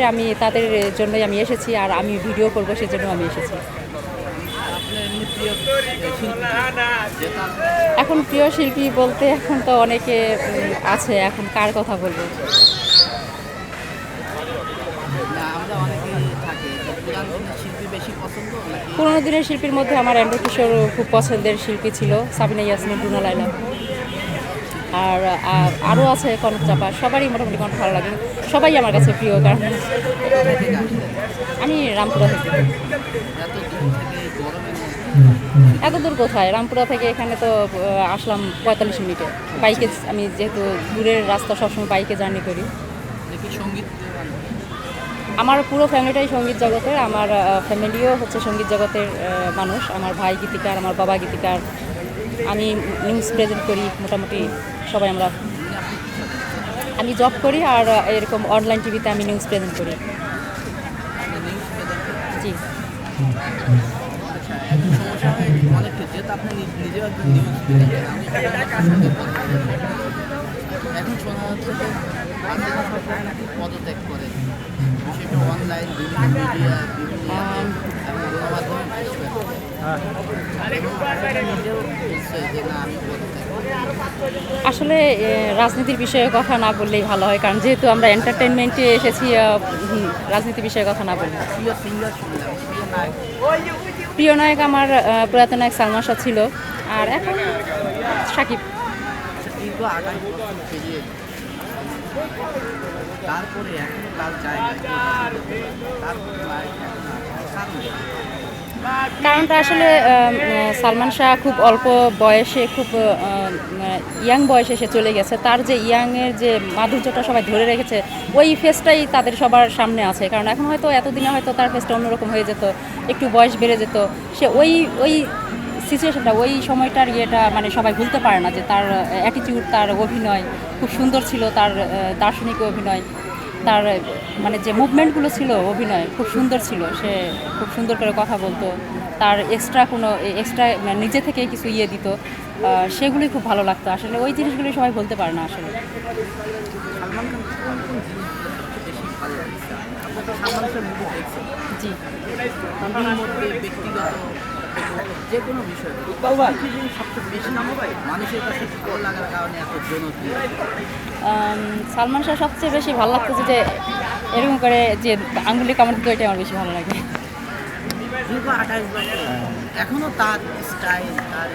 ক্ষেত্রে আমি তাদের জন্যই আমি এসেছি আর আমি ভিডিও করব সেজন্য আমি এসেছি। এখন প্রিয় শিল্পী বলতে এখন তো অনেকে আছে এখন কার কথা বলব? পুরোনো দিনের শিল্পীর মধ্যে আমার অ্যান্ড্রু কিশোর খুব পছন্দের শিল্পী ছিল সাবিনা ইয়াসমিন রুনা লাইলা আর আর আরও আছে কনক চাপা সবারই মোটামুটি কণ্ঠ ভালো লাগে। সবাই আমার কাছে প্রিয় কারণ আমি রামপুরা থেকে। এত দূর কোথায়? রামপুরা থেকে এখানে তো আসলাম পঁয়তাল্লিশ মিনিটে। বাইকে আমি যেহেতু দূরের রাস্তা সবসময় বাইকে জার্নি করি। সংগীত। আমার পুরো ফ্যামিলিটাই সংগীত জগতের। আমার ফ্যামিলিও হচ্ছে সংগীত জগতের মানুষ। আমার ভাই গীতিকার আমার বাবা গীতিকার। আমি নিউজ প্রেজেন্ট করি মোটামুটি। সবাই আমরা আমি জব করি আর এরকম অনলাইন টিভিতে আমি নিউজ প্রেজেন্ট করি। জি। এখন করে অনলাইন আসলে রাজনীতির বিষয়ে কথা না বললেই ভালো হয়, কারণ যেহেতু আমরা এন্টারটেনমেন্টে এসেছি রাজনীতির বিষয়ে কথা না বললে প্রিয় নায়ক আমার প্রয়াত নায়ক সালমান শাহ ছিল, আর এখন সাকিব তারপরে এখন তার আছে? তারপরে কারণটা আসলে সালমান শাহ খুব অল্প বয়সে, খুব ইয়াং বয়সে সে চলে গেছে। তার যে ইয়াংয়ের যে মাধুর্যটা সবাই ধরে রেখেছে, ওই ফেসটাই তাদের সবার সামনে আছে। কারণ এখন হয়তো এতদিনে হয়তো তার ফেসটা অন্যরকম হয়ে যেত, একটু বয়স বেড়ে যেত। সে ওই ওই সিচুয়েশনটা ওই সময়টার ইয়েটা মানে সবাই ভুলতে পারে না যে তার অ্যাটিটিউড তার অভিনয় খুব সুন্দর ছিল, তার দার্শনিক অভিনয়। তার মানে যে মুভমেন্টগুলো ছিল অভিনয় খুব সুন্দর ছিল। সে খুব সুন্দর করে কথা বলতো। তার এক্সট্রা কোনো এক্সট্রা নিজে থেকেই কিছু ইয়ে দিত। আহ, সেগুলোই খুব ভালো লাগতো। আসলে ওই জিনিসগুলি সবাই বলতে পারে না আসলে। জি। যে কোনো বিষয়। মানুষের কাছে লাগার কারণে এত জনপ্রিয়। সালমান শাহ সবচেয়ে বেশি ভালো লাগতেছে যে এরকম করে যে আঙ্গুলি কামড় দিতে ওইটাই আমার বেশি ভালো লাগে। এখনও তার স্টাইল তার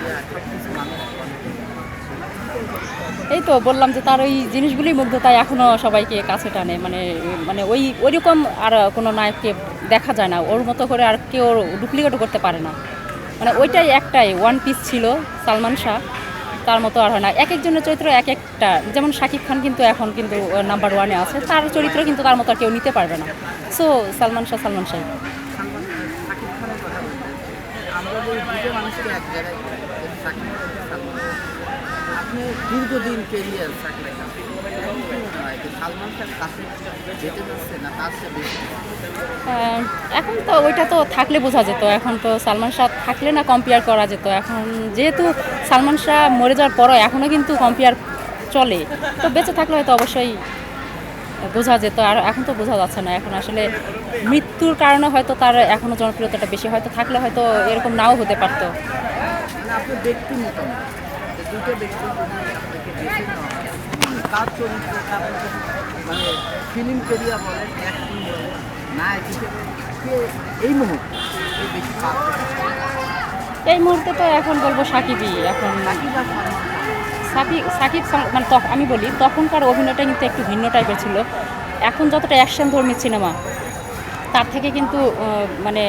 এই তো বললাম যে তার ওই জিনিসগুলি মুগ্ধতায় এখনও সবাইকে কাছে টানে। মানে মানে ওই ওইরকম আর কোনো নায়ককে দেখা যায় না। ওর মতো করে আর কেউ ডুপ্লিকেটও করতে পারে না। মানে ওইটাই একটাই ওয়ান পিস ছিল সালমান শাহ। তার মতো আর হয় না। এক একজনের চরিত্র এক একটা। যেমন শাকিব খান কিন্তু এখন কিন্তু নাম্বার ওয়ানে আছে। তার চরিত্র কিন্তু তার মতো আর কেউ নিতে পারবে না। সো সালমান শাহ সালমান শাহ। দীর্ঘদিন কেরিয়ার এখন তো ওইটা তো থাকলে বোঝা যেত, এখন তো সালমান শাহ থাকলে না কম্পেয়ার করা যেত। এখন যেহেতু সালমান শাহ মরে যাওয়ার পরও এখনও কিন্তু কম্পেয়ার চলে, তো বেঁচে থাকলে হয়তো অবশ্যই বোঝা যেত, আর এখন তো বোঝা যাচ্ছে না। এখন আসলে মৃত্যুর কারণে হয়তো তার এখনও জনপ্রিয়তাটা বেশি, হয়তো থাকলে হয়তো এরকম নাও হতে পারতো। মানে আপনার ব্যক্তি মতামত যে দুটো ব্যক্তি যদি আপনাকে বেছে নেওয়া তার চরিত্রটা আপনাকে মানে ফিল্ম কেরিয়ার বলেন অ্যাক্টিং বলেন নায়ক হিসেবে কে এই মুহূর্তে বেশি এই মুহূর্তে তো এখন বলব সাকিবই এখন সাকিব সাকিব মানে তখ- আমি বলি তখনকার অভিনয়টা কিন্তু একটু ভিন্ন টাইপের ছিল। এখন যতটা অ্যাকশন ধর্মী সিনেমা তার থেকে কিন্তু মানে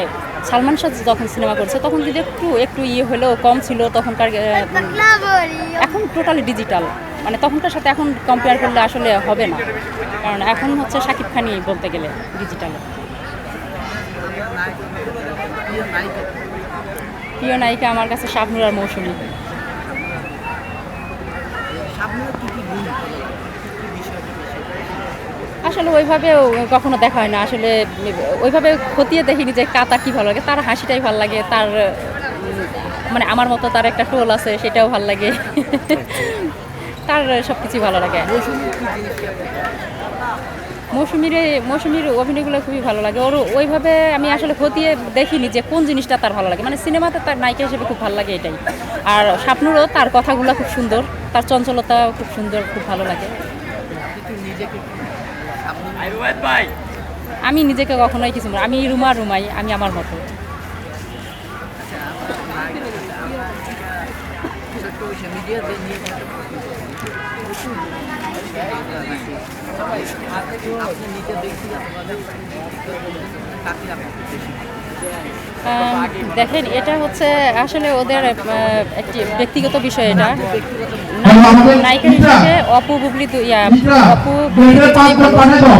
সালমান শাহ যখন সিনেমা করছে, তখন কিন্তু একটু একটু ইয়ে হলেও কম ছিল তখনকার এখন টোটালি ডিজিটাল মানে তখনকার সাথে এখন কম্পেয়ার করলে আসলে হবে না। কারণ এখন হচ্ছে সাকিব খানই বলতে গেলে ডিজিটালে প্রিয় নায়িকা আমার কাছে শাবনুর আর মৌসুমী সামনে কি কি গুণ ভালো লাগে কি কি বিষয়টা বেশি আসলে ওইভাবেও কখনো দেখা হয় না। আসলে ওইভাবে খতিয়ে দেখিনি যে কাতা কি ভালো লাগে, তার হাসিটাই ভালো লাগে, তার মানে আমার মতো তার একটা টোল আছে, সেটাও ভালো লাগে। তার সব কিছুই ভালো লাগে। মৌসুমীর মৌসুমীর অভিনয়গুলো খুবই ভালো লাগে। ওর ওইভাবে আমি আসলে খতিয়ে দেখিনি যে কোন জিনিসটা তার ভালো লাগে। মানে সিনেমাতে তার নায়িকা হিসেবে খুব ভালো লাগে এটাই। আর স্বপ্নুরও তার কথাগুলো খুব সুন্দর, তার চঞ্চলতা খুব সুন্দর, খুব ভালো লাগে। আমি নিজেকে কখনোই কিছু আমি রুমা রুমাই, আমি আমার মতো। দেখেন, এটা হচ্ছে আসলে ওদের একটি ব্যক্তিগত বিষয় এটা। নায়িকা- হিসেবে অপু বুবলি অপু দাও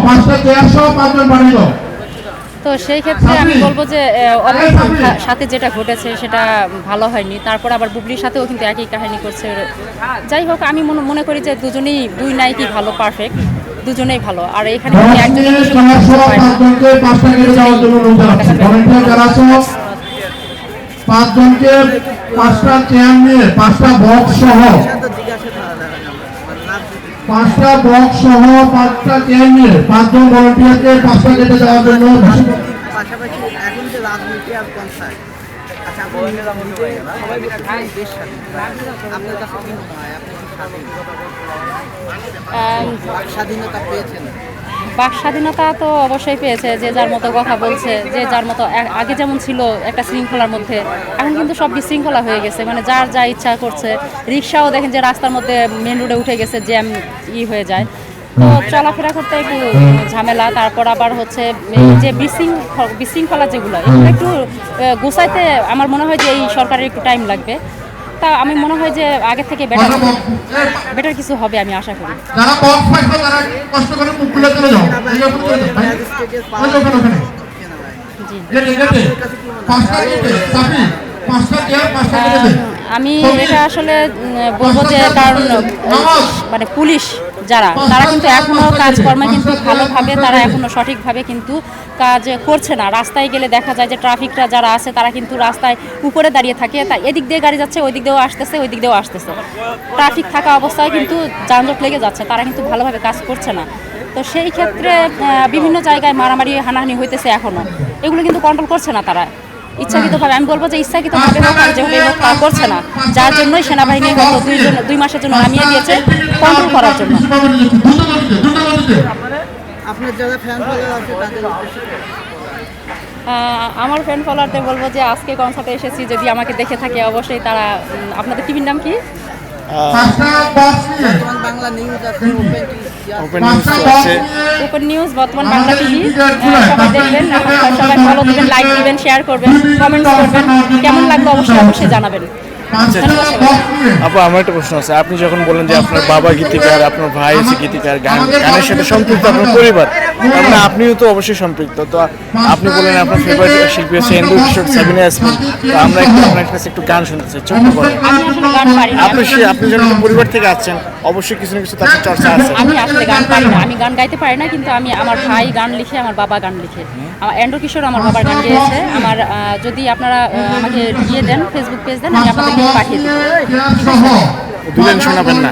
তো সেই ক্ষেত্রে আমি বলব যে অপুর সাথে যেটা ঘটেছে সেটা ভালো হয়নি। তারপর আবার বুবলির সাথেও কিন্তু একই কাহিনী করছে। যাই হোক আমি মনে মনে করি যে দুজনেই দুই নায়িকই ভালো পারফেক্ট দুজনেই ভালো। আর এখানে একজনের পাঁচজনকে পাঁচটা চেয়ার নিয়ে পাঁচটা বক্স সহ। পাঁচটা বক্স সহ পাঁচটা চেয়ার নিয়ে পাঁচজন ভলেন্টিয়ারকে পাঁচটা গেটে যাওয়ার জন্য পাশাপাশি এখন যে রাজনীতি আর পঞ্চায়েত স্বাধীনতা পেয়েছেন? বাক স্বাধীনতা তো অবশ্যই পেয়েছে, যে যার মতো কথা বলছে, যে যার মতো আগে যেমন ছিল একটা শৃঙ্খলার মধ্যে, এখন কিন্তু সব বিশৃঙ্খলা হয়ে গেছে। মানে যার যা ইচ্ছা করছে রিক্সাও দেখেন যে রাস্তার মধ্যে মেন রোডে উঠে গেছে জ্যাম ই হয়ে যায়। তো চলাফেরা করতে একটু ঝামেলা, তারপর আবার হচ্ছে যে বিশৃঙ্খলা বিশৃঙ্খলা যেগুলো, এগুলো একটু গোছাইতে আমার মনে হয় যে এই সরকারের একটু টাইম লাগবে। তা আমি মনে হয় যে আগে থেকে বেটার বেটার কিছু হবে আমি আশা করি। যারা বক ফাইট করে তারা কষ্ট করে মুখ খুলে চলে যাও। জি। আমি এটা আসলে বলব যে কারণ মানে পুলিশ যারা তারা কিন্তু এখনও কাজকর্মে কিন্তু ভালোভাবে তারা এখনও সঠিকভাবে কিন্তু কাজ করছে না। রাস্তায় গেলে দেখা যায় যে ট্রাফিকরা যারা আছে তারা কিন্তু রাস্তায় উপরে দাঁড়িয়ে থাকে। তাই এদিক দিয়ে গাড়ি যাচ্ছে ওই দিক দিয়েও আসতেছে ওই দিক দিয়েও আসতেছে। ট্রাফিক থাকা অবস্থায় কিন্তু যানজট লেগে যাচ্ছে তারা কিন্তু ভালোভাবে কাজ করছে না। তো সেই ক্ষেত্রে বিভিন্ন জায়গায় মারামারি হানাহানি হইতেছে এখনও এগুলো কিন্তু কন্ট্রোল করছে না তারা। ইচ্ছাকৃতভাবে আমি বলব যে ইচ্ছাকৃতভাবে হোক আর যেভাবে হোক তারা করছে না। যার জন্যই সেনাবাহিনী গত দুই জন দুই মাসের জন্য নামিয়ে দিয়েছে কন্ট্রোল করার জন্য। আপনার যারা ফ্যান আছে তাদের আমার ফ্যান ফলোয়ারদের বলব যে আজকে কনসার্টে এসেছি যদি আমাকে দেখে থাকে অবশ্যই তারা আপনাদের টিভির নাম কি? বাংলা নিউজ আছে ওপেন ওপেন নিউজ আছে ওপেন নিউজ বর্তমান বাংলা টিভি সবাই দেখবেন আপনারা সবাই ভালো দিবেন লাইক দিবেন শেয়ার করবেন কমেন্ট করবেন কেমন লাগবে অবশ্যই অবশ্যই জানাবেন। আপু আমার একটা প্রশ্ন আছে। আপনি যখন বলেন যে আপনার বাবা গীতিকার আপনার ভাই হচ্ছে গীতিকার গান গানের সাথে সম্পৃক্ত আপনার পরিবার তার মানে আপনিও তো অবশ্যই সম্পৃক্ত। তো আপনি বলেন আপনার ফেভারিট শিল্পী হচ্ছে ইন্দু কিশোর সাবিনা ইয়াসমিন। তো আমরা একটু আপনার কাছে একটু গান শুনতে চাই ছোট্ট করে। আপনি সে আপনি যখন পরিবার থেকে আসছেন অবশ্যই কিছু না কিছু তার চর্চা আছে। আমি আসলে গান পারি না। আমি গান গাইতে পারি না কিন্তু আমি আমার ভাই গান লিখে আমার বাবা গান লিখে। আমার অ্যান্ড্রো কিশোর আমার বাবার গান গেয়েছে। আমার আহ, যদি আপনারা আমাকে দিয়ে দেন ফেসবুক পেজ দেন আমি আপনাদেরকে পাঠিয়ে চেয়ার শোনাবেন না?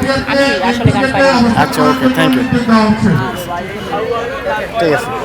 আচ্ছা ওকে থ্যাংক ইউ ঠিক আছে।